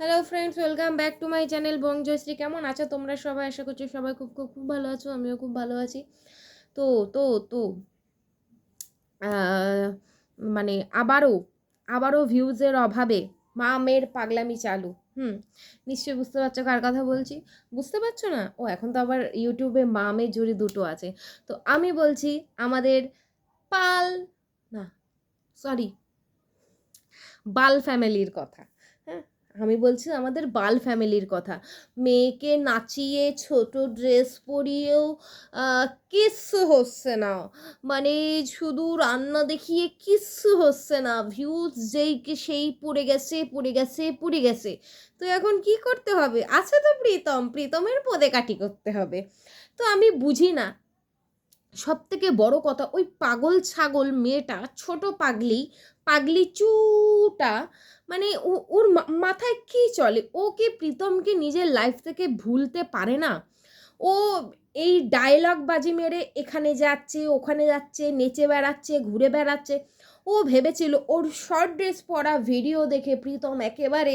Hello friends welcome back to my channel Bongjoyshree কেমন আছো তোমরা সবাই? আশা করছ সবাই খুব খুব খুব ভালো আছো। আমিও খুব ভালো আছি। তো তো তো মানে আবারও আবারও ভিউজের অভাবে মা মেয়ের পাগলামি চালু। হুম, নিশ্চয়ই বুঝতে পারছ কার কথা বলছি? বুঝতে পারছ না? ও, এখন তো আবার ইউটিউবে মা মেয়ে জুড়ে দুটো আছে। তো আমি বলছি, আমাদের পাল, না সরি বাল ফ্যামিলির কথা। হ্যাঁ আমি বলছি আমাদের বাল ফ্যামিলির কথা। মেয়েকে নাচিয়ে, ছোট ড্রেস পরিয়েও কিচ্ছু হচ্ছে না। মানে শুধু রান্না দেখিয়ে কিচ্ছু হচ্ছে না। ভিউজ যেই সেই পড়ে গেছে পড়ে গেছে পড়ে গেছে। তো এখন কি করতে হবে? আছে তো প্রীতম। প্রীতমের পদে কাটি করতে হবে। তো আমি বুঝি না। সব থেকে বড় কথা, ওই পাগল ছাগল মেয়েটা ছোট পাগলি পাগলি চুটা মানে ওর মাথায় কি চলে? ও কি প্রীতমকে নিজের লাইফ থেকে ভুলতে পারে না? ও এই ডায়লগ বাজি মেরে এখানে যাচ্ছে, ওখানে যাচ্ছে, নেচে বেড়াচ্ছে, ঘুরে বেড়াচ্ছে। ও ভেবেছিল, ওর শর্ট ড্রেস পরা ভিডিও দেখে প্রীতম একেবারে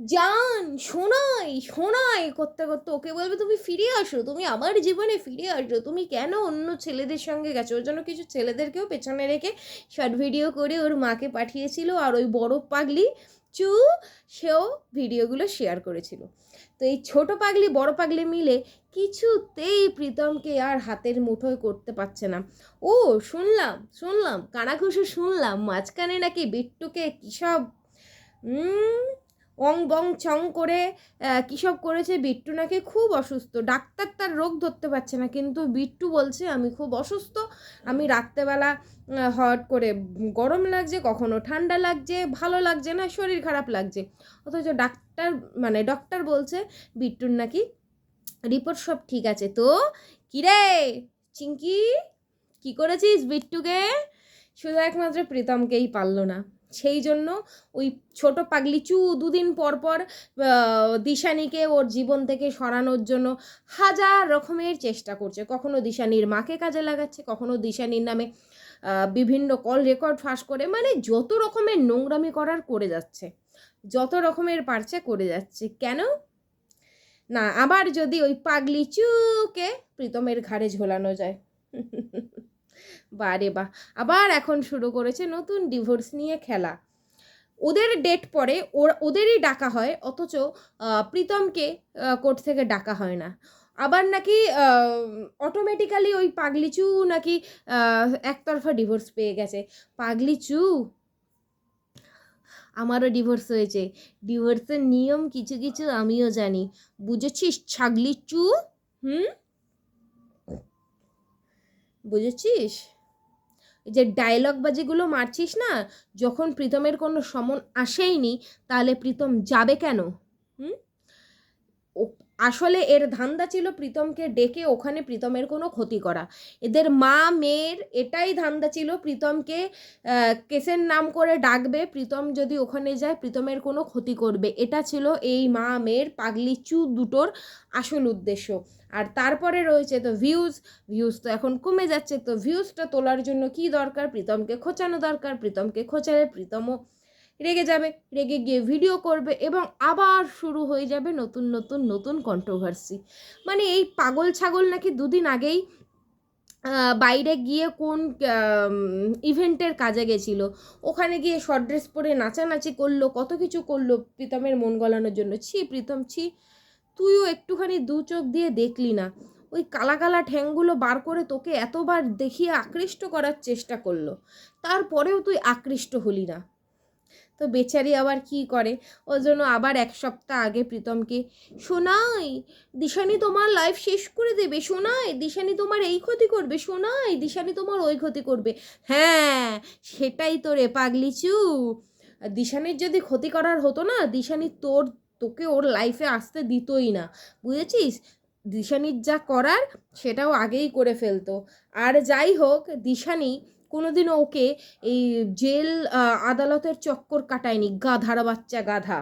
জান, শোনাই শোনাই করতে করতে। ওকে বলবে, তুমি ফিরে আসো, তুমি আমার জীবনে ফিরে আসো। তুমি কেন অন্য ছেলেদের সঙ্গে গেছো? ওর জন্য কিছু ছেলেদেরকেও পেছনে রেখে শর্ট ভিডিও করে ওর মাকে পাঠিয়েছিল আর ওই বড় পাগলি চু, সেও ভিডিওগুলো শেয়ার করেছিল। তো এই ছোট পাগলি, বড় পাগলি মিলে কিছুতেই প্রীতমকে আর হাতের মুঠোয় করতে পারছে না। ও, শুনলাম শুনলাম, কানাঘুষো শুনলাম, মাঝখানে নাকি বিট্টুকে কী সব অং বং চং করে আহ, কী সব করেছে? বিট্টু নাকি খুব অসুস্থ। ডাক্তার তার রোগ ধরতে পারছে না কিন্তু বিট্টু বলছে আমি খুব অসুস্থ। আমি রাত্রেবেলা হট করে গরম লাগছে কখনো ঠান্ডা লাগছে ভালো লাগছে না শরীর খারাপ লাগছে। অথচ ডাক্তার মানে ডক্টর বলছে বিট্টুর নাকি রিপোর্ট সব ঠিক আছে। তো কিরে চিঙ্কি কি করেছিস বিট্টুকে? শুধু একমাত্র প্রীতমকেই পারল না। সেই জন্য ওই ছোট পাগলিচু দুদিন পর পর দিশানিকে ওর জীবন থেকে সরানোর জন্য হাজার রকমের চেষ্টা করছে। কখনো দিশানির মাকে কাজে লাগাচ্ছে, কখনো দিশানির নামে বিভিন্ন কল রেকর্ড ফাঁস করে মানে যত রকমের নোংরামি করার করে যাচ্ছে, যত রকমের পারছে করে যাচ্ছে। কেন? না, আবার যদি ওই পাগলি চুকে প্রীতমের ঘাড়ে ঝোলানো যায়। বারে বাহ। আবার এখন শুরু করেছে নতুন ডিভোর্স নিয়ে খেলা। ওদের ডেট পরে ওর, ওদেরই ডাকা হয়, অথচ প্রীতমকে কোর্ট থেকে ডাকা হয় না। আবার নাকি অটোমেটিক্যালি ওই পাগলিচু নাকি একতরফা ডিভোর্স পেয়ে গেছে। পাগলিচু, আমারও ডিভোর্স হয়েছে। ডিভোর্সের নিয়ম কিছু কিছু আমিও জানি। বুঝেছিস ছাগলিচু? হুম? বুঝেছিস? যে ডায়লগ বাজিগুলো মারছিস না, যখন প্রীতমের কোনো সমন আসেইনি, তাহলে প্রীতম যাবে কেন? আসলে এর ধান্দা ছিল প্রীতমকে ডেকে ওখানে প্রীতমের কোনো ক্ষতি করা। এদের মা, মেয়ের এটাই ধান্দা ছিল প্রীতমকে কেসের নাম করে ডাকবে, প্রীতম যদি ওখানে যায়, প্রীতমের কোনো ক্ষতি করবে। এটা ছিল এই মা, মেয়ের পাগলি চু দুটোর আসল উদ্দেশ্য। আর তারপরে রয়েছে তো ভিউজ ভিউজ তো এখন কমে যাচ্ছে, তো ভিউজটা তোলার জন্য কি দরকার? প্রীতমকে খোঁচানো দরকার, প্রীতমকে খোঁচালে প্রীতমও রেগে যাবে, রেগে গিয়ে ভিডিও করবে এবং আবার শুরু হয়ে যাবে নতুন নতুন নতুন কন্ট্রোভার্সি মানে এই পাগল ছাগল নাকি দুদিন আগেই বাইরে গিয়ে কোন ইভেন্টের কাজে গেছিল, ওখানে গিয়ে শর্ট ড্রেস পরে নাচানাচি করল, কত কিছু করল প্রীতমের মন গলানোর জন্য। ছি প্রীতম, ছি। তুইও একটুখানি দু চোখ দিয়ে দেখলি না। ওই কালা কালা ঠ্যাংগুলো বার করে তোকে এতবার দেখিয়ে আকৃষ্ট করার চেষ্টা করল, তারপরেও তুই আকৃষ্ট হলি না। তো বেচারি আবার কি করে? ওর জন্য আবার এক সপ্তাহ আগে প্রীতমকে শোনাই দিশানি তোমার লাইফ শেষ করে দেবে শোনাই দিশানি তোমার এই ক্ষতি করবে শোনাই দিশানি তোমার ওই ক্ষতি করবে। হ্যাঁ সেটাই তো রে পাগলিচু দিশানির যদি ক্ষতি করার হতো না, দিশানি তোর তোকে ওর লাইফে আসতে দিতই না, বুঝেছিস? দিশানির যা করার সেটাও আগেই করে ফেলতো। আর যাই হোক, দিশানি কোনোদিন ওকে এই জেল আদালতের চক্কর কাটায়নি গাধার বাচ্চা গাধা।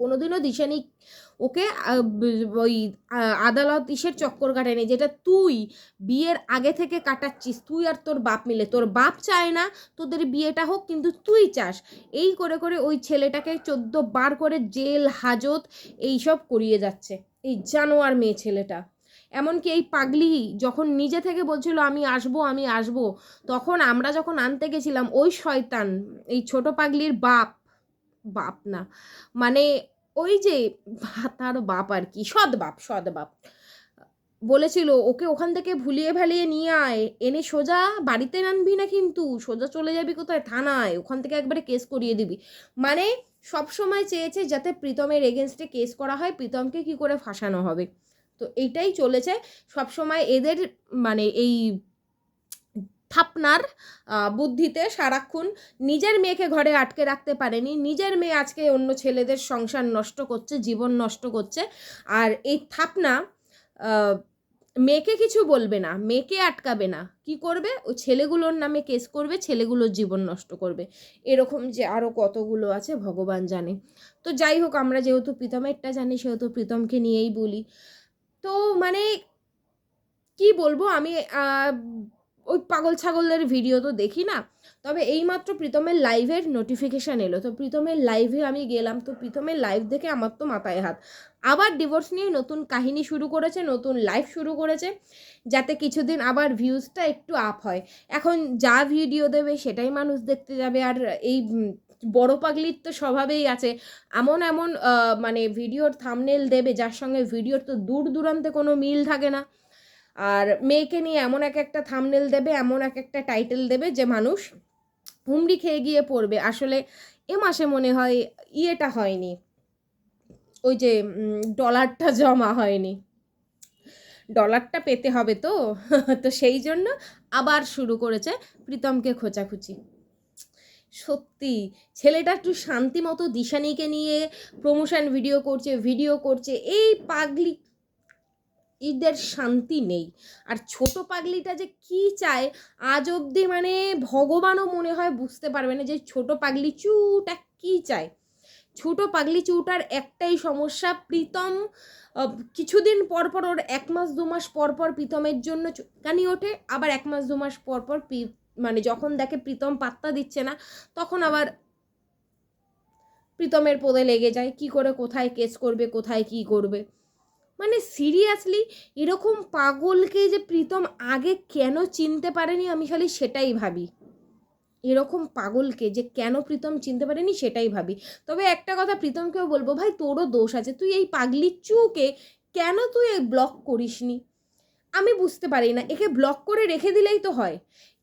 কোনোদিনও দিশানি ওকে ওই আদালত ইসের চক্কর কাটেনি যেটা তুই বিয়ের আগে থেকে কাটাচ্ছিস, তুই আর তোর বাপ মিলে। তোর বাপ চায় না তোদের বিয়েটা হোক, কিন্তু তুই চাস। এই করে করে ওই ছেলেটাকে চোদ্দ বার করে জেল, হাজত এইসব করিয়ে যাচ্ছে, এই জানোয়ার মেয়ে ছেলেটা। এমনকি এই পাগলি যখন নিজে থেকে বলছিল, আমি আসব আমি আসব, তখন আমরা যখন আনতে গেছিলাম, ওই শয়তান, এই ছোট পাগলির বাপ বাপ না। মানে ওই যে তার বাপ আর কি, সৎ বাপ সৎ বাপ। বলেছিল, ওকে ওখান থেকে ভুলিয়ে ভালিয়ে নিয়ে আয়। এনে সোজা বাড়িতে আনবি না কিন্তু। সোজা চলে যাবি কোথায়? থানায়। ওখান থেকে একবারে কেস করিয়ে দিবি। মানে সব সময় চেয়েছে যাতে প্রীতমের এগেনস্টে কেস করা হয়, প্রীতমকে কি করে ফাঁসানো হবে। তো এইটাই চলেছে। সব সময় এদের মানে এই থাপনার বুদ্ধিতে সারাক্ষণ নিজের মেয়েকে ঘরে আটকে রাখতে পারেনি। নিজের মেয়ে আজকে অন্য ছেলেদের সংসার নষ্ট করছে, জীবন নষ্ট করছে। আর এই থাপনা মেয়েকে কিছু বলবে না, মেয়েকে আটকাবে না। কি করবে? ওই ছেলেগুলোর নামে কেস করবে, ছেলেগুলোর জীবন নষ্ট করবে। এরকম যে আরও কতগুলো আছে, ভগবান জানে। তো যাই হোক, আমরা যেহেতু প্রীতমেরটা জানি, সেহেতু প্রীতমকে নিয়েই বলি। তো মানে কি বলব, আমি ওই পাগল ছাগলের ভিডিও তো দেখি না। তবে এইমাত্র প্রীতমের লাইভের নোটিফিকেশান এলো। তো প্রীতমের লাইভে আমি গেলাম। তো প্রীতমের লাইভ দেখে আমার তো মাথায় হাত। আবার ডিভোর্স নিয়ে নতুন কাহিনী শুরু করেছে, নতুন লাইভ শুরু করেছে, যাতে কিছুদিন আবার ভিউজটা একটু আপ হয়। এখন যা ভিডিও দেবে সেটাই মানুষ দেখতে যাবে। আর এই বড় পাগলির তো স্বভাবেই আছে। এমন এমন মানে ভিডিওর থামনেল দেবে, যার সঙ্গে ভিডিওর তো দূর দূরান্তে কোনো মিল থাকে না। আর মেয়েকে নিয়ে এমন এক একটা থামনেল দেবে, এমন এক একটা টাইটেল দেবে যে মানুষ হুমড়ি খেয়ে গিয়ে পড়বে। আসলে এ মাসে মনে হয় ইয়েটা হয়নি। ওই যে ডলারটা জমা হয়নি। ডলারটা পেতে হবে তো? তো সেই জন্য আবার শুরু করেছে প্রীতমকে খোঁচাখুচি। সত্যি, ছেলেটা একটু শান্তি মতো দিশানিকে নিয়ে প্রমোশন ভিডিও করছে ভিডিও করছে, এই পাগলি এদের শান্তি নেই। আর ছোট পাগলিটা যে কি চায়, আজ অবধি মানে ভগবানও মনে হয় বুঝতে পারবে না যে ছোট পাগলি চুটা কি চায়। ছোট পাগলি চুটার একটাই সমস্যা, প্রীতম কিছুদিন পর পর ওর এক মাস, দু মাস পর পর প্রীতমের জন্য চুলকানি ওঠে। আবার এক মাস, দু মাস পর প্রী- মানে যখন দেখে প্রীতম পাত্তা দিচ্ছে না, তখন আবার প্রীতমের পদে লেগে যায়, কি করে কোথায় কেস করবে, কোথায় কি করবে। মানে সিরিয়াসলি এরকম পাগলকে যে প্রীতম আগে কেন চিনতে পারেনি আমি খালি সেটাই ভাবি। এরকম পাগলকে যে কেন প্রীতম চিনতে পারেনি সেটাই ভাবি। তবে একটা কথা প্রীতমকেও বলব, ভাই, তোরও দোষ আছে। তুই এই পাগলি চুকে কেন তুই ব্লক করিসনি? আমি বুঝতে পারি না। একে ব্লক করে রেখে দিলেই তো হয়।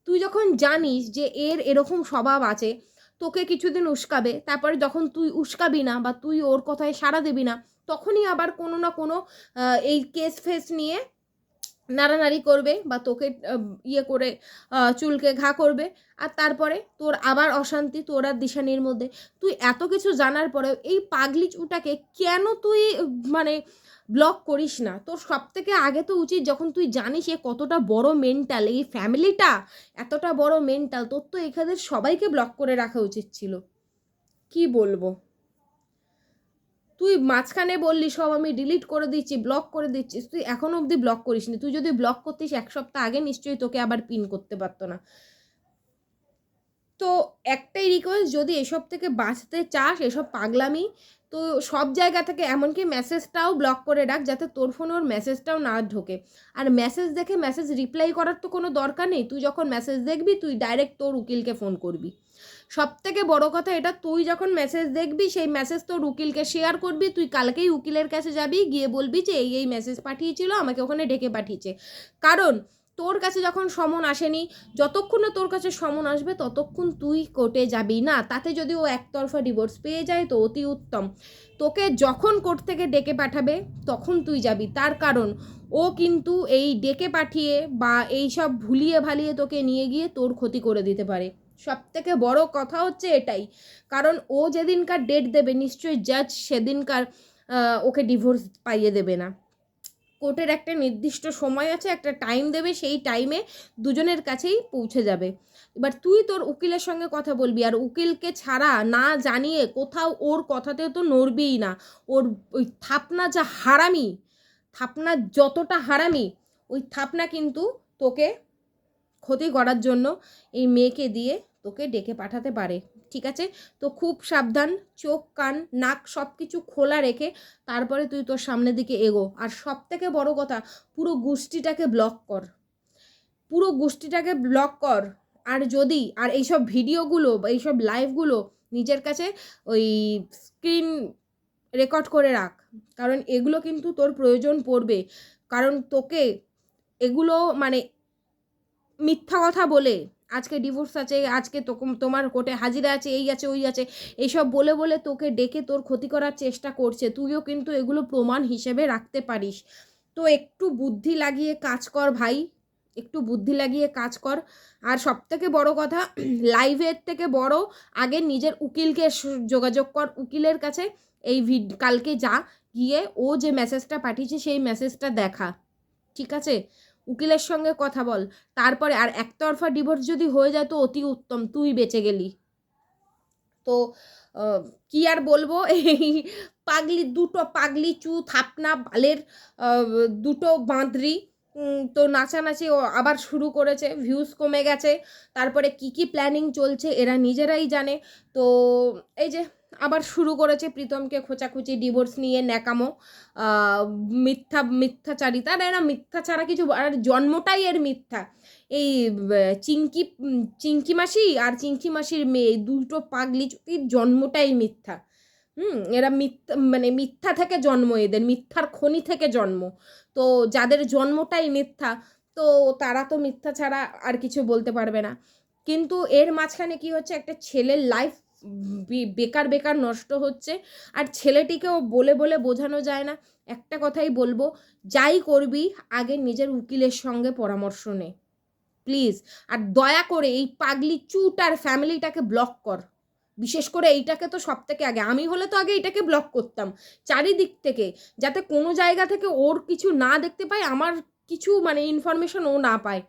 তুই যখন জানিস যে এর এরকম স্বভাব আছে, তোকে কিছুদিন উস্কাবে। তারপরে যখন তুই উস্কাবি না বা তুই ওর কথায় সাড়া দিবি না তখনই আবার কোনো না কোনো এই কেস ফেস নিয়ে নাড়ানাড়ি করবে বা তোকে ইয়ে করে চুলকে ঘা করবে। আর তারপরে তোর আবার অশান্তি, তোর আর দিশানির মধ্যে। তুই এত কিছু জানার পরেও এই পাগলি চুটাকে কেন তুই মানে ব্লক করিস না? তোর সব থেকে আগে তো উচিত যখন তুই জানিস এ কতটা বড় মেন্টাল এই ফ্যামিলিটা এতটা বড় মেন্টাল তোর তো এখানে সবাইকে ব্লক করে রাখা উচিত ছিল। কি বলব? তুই মাঝখানে বললি সব আমি ডিলিট করে দিচ্ছি ব্লক করে দিচ্ছিস তুই এখনও অবধি ব্লক করিস নি। তুই যদি ব্লক করতিস এক সপ্তাহ আগে, নিশ্চয়ই তোকে আবার পিন করতে পারতো না। তো একটাই রিকোয়েস্ট যদি এসব থেকে বাঁচতে চাস, এসব পাগলামি তো সব জায়গা থেকে এমনকি মেসেজটাও ব্লক করে রাখ যাতে তোর ফোনে ওর মেসেজটাও না ঢোকে। আর মেসেজ দেখে মেসেজ রিপ্লাই করার তো কোনো দরকার নেই। তুই যখন মেসেজ দেখবি, তুই ডাইরেক্ট তোর উকিলকে ফোন করবি। সব থেকে বড় কথা এটা, তুই যখন মেসেজ দেখবি, সেই মেসেজ তোর উকিলকে শেয়ার করবি। তুই কালকেই উকিলের কাছে যাবি, গিয়ে বলবি যে, এই এই মেসেজ পাঠিয়েছিল, আমাকে ওখানে ডেকে পাঠিয়েছে। কারণ তোর কাছে যখন সমন আসেনি, যতক্ষণ না তোর কাছে সমন আসবে, ততক্ষণ তুই কোর্টে যাবি না। তাতে যদি ও একতরফা ডিভোর্স পেয়ে যায়, তো অতি উত্তম। তোকে যখন কোর্ট থেকে ডেকে পাঠাবে, তখন তুই যাবি। তার কারণ, ও কিন্তু এই ডেকে পাঠিয়ে বা এই সব ভুলিয়ে ভালিয়ে তোকে নিয়ে গিয়ে তোর ক্ষতি করে দিতে পারে। সব থেকে বড় কথা হচ্ছে এটাই। কারণ ও যেদিনকার ডেট দেবে, নিশ্চয়ই জাজ সেদিনকার ওকে ডিভোর্স পাইয়ে দেবে না। কোর্টের একটা নির্দিষ্ট সময় আছে, একটা টাইম দেবে, সেই টাইমে দুজনের কাছেই পৌঁছে যাবে। এবার তুই তোর উকিলের সঙ্গে কথা বলবি, আর উকিলকে ছাড়া না জানিয়ে কোথাও ওর কথাতেও তো নড়বিই না। ওর ওই থাপনা যা হারামি, থাপনা যতটা হারামি, ওই থাপনা কিন্তু তোকে ক্ষতি করার জন্য এই মেয়েকে দিয়ে তোকে ডেকে পাঠাতে পারে। ঠিক আছে? তো খুব সাবধান, চোখ, কান, নাক সব কিছু খোলা রেখে তারপরে তুই তোর সামনের দিকে এগো। আর সব থেকে বড় কথা, পুরো গোষ্ঠীটাকে ব্লক কর। পুরো গোষ্ঠীটাকে ব্লক কর। আর যদি, আর এইসব ভিডিওগুলো বা এইসব লাইভগুলো নিজের কাছে ওই স্ক্রিন রেকর্ড করে রাখ। কারণ এগুলো কিন্তু তোর প্রয়োজন পড়বে। কারণ তোকে এগুলো মানে মিথ্যা কথা বলে আজকে ডিভোর্স আছে, আজকে তোমার কোর্টে হাজিরা আছে, এই আছে, ওই আছে। এইসব বলে বলে তোকে ডেকে তোর ক্ষতি করার চেষ্টা করছে। তুইও কিন্তু এগুলো প্রমাণ হিসেবে রাখতে পারিস। তো একটু বুদ্ধি লাগিয়ে কাজ কর ভাই। একটু বুদ্ধি লাগিয়ে কাজ কর। আর সব থেকে বড় কথা লাইভের থেকে বড়, আগে নিজের উকিলকে যোগাযোগ কর উকিলের কাছে। এই ভিড কালকে যা, গিয়ে ও যে মেসেজটা পাঠিয়েছে, সেই মেসেজটা দেখা। ঠিক আছে? উকিলের সঙ্গে কথা বল তারপরে আর একতরফা ডিভোর্স যদি হয়ে যায় তো অতি উত্তম তুই বেঁচে গেলি। তো কি আর বলব? এই পাগলি দুটো পাগলি চু থাপনা বালের দুটো উম, তো নাচানাচি ও আবার শুরু করেছে ভিউজ কমে গেছে। তারপরে কি কি প্ল্যানিং চলছে এরা নিজেরাই জানে। তো এই যে আবার শুরু করেছে প্রীতমকে খোঁচাখুচি ডিভোর্স নিয়ে ন্যাকামো মিথ্যা, মিথ্যাচারিতা। আর এরা মিথ্যা ছাড়া কিছু আর জন্মটাই এর মিথ্যা। এই চিঙ্কি চিঙ্কি মাসি আর চিঙ্কি মাসির মেয়ে, দুটো পাগলি চুতির জন্মটাই মিথ্যা। হুম, এরা মিথ্যা মানে মিথ্যা থেকে জন্ম এদের, মিথ্যার খনি থেকে জন্ম। তো যাদের জন্মটাই মিথ্যা, তো তারা তো মিথ্যা ছাড়া আর কিছু বলতে পারবে না। কিন্তু এর মাঝখানে কি হচ্ছে, একটা ছেলের লাইফ বেকার বেকার নষ্ট হচ্ছে। আর ছেলেটিকেও বলে বলে বোঝানো যায় না। একটা কথাই বলব, যাই করবি, আগে নিজের উকিলের সঙ্গে পরামর্শ নে। প্লিজ। আর দয়া করে এই পাগলি চুট আর ফ্যামিলিটাকে ব্লক কর। বিশেষ করে এইটাকে তো সব থেকে আগে। আমি হলে তো আগে এটাকে ব্লক করতাম। চারিদিক থেকে, যাতে কোনো জায়গা থেকে ওর কিছু না দেখতে পায়, আমার কিছু মানে ইনফরমেশন ও না পায়।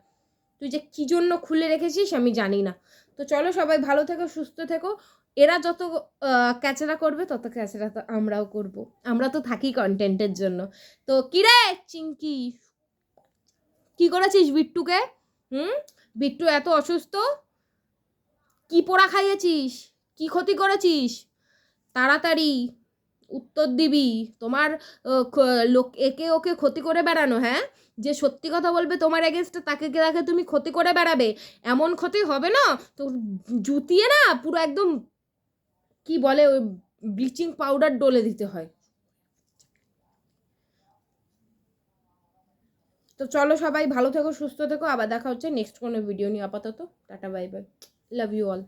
তুই যে কী জন্য খুলে রেখেছিস আমি জানি না। তো চলো সবাই ভালো থেকো, সুস্থ থেকো। এরা যত ক্যাচেরা করবে তত ক্যাচেরা তো আমরাও করব। আমরা তো থাকি কন্টেন্টের জন্য। তো কিরে চিঙ্কি কি করেছিস বিট্টুকে? হুম? বিট্টু এত অসুস্থ? কি পোড়া খাইয়েছিস? কি ক্ষতি করেছিস? তাড়াতাড়ি। উত্তর দিবি। তোমার লোক, একে ওকে ক্ষতি করে বেড়ানো হ্যাঁ? যে সত্যি কথা বলবে তোমার এগেনস্টে তাকে তাকে তুমি ক্ষতি করে বেড়াবে? এমন ক্ষতি হবে না? তো জুতিয়ে না পুরো একদম, কি বলে ওই ব্লিচিং পাউডার ডলে দিতে হয়। তো চলো সবাই ভালো থেকো, সুস্থ থেকো। আবার দেখা হচ্ছে নেক্সট কোনো ভিডিও নিয়ে আপাতত। Tata bye bye love you all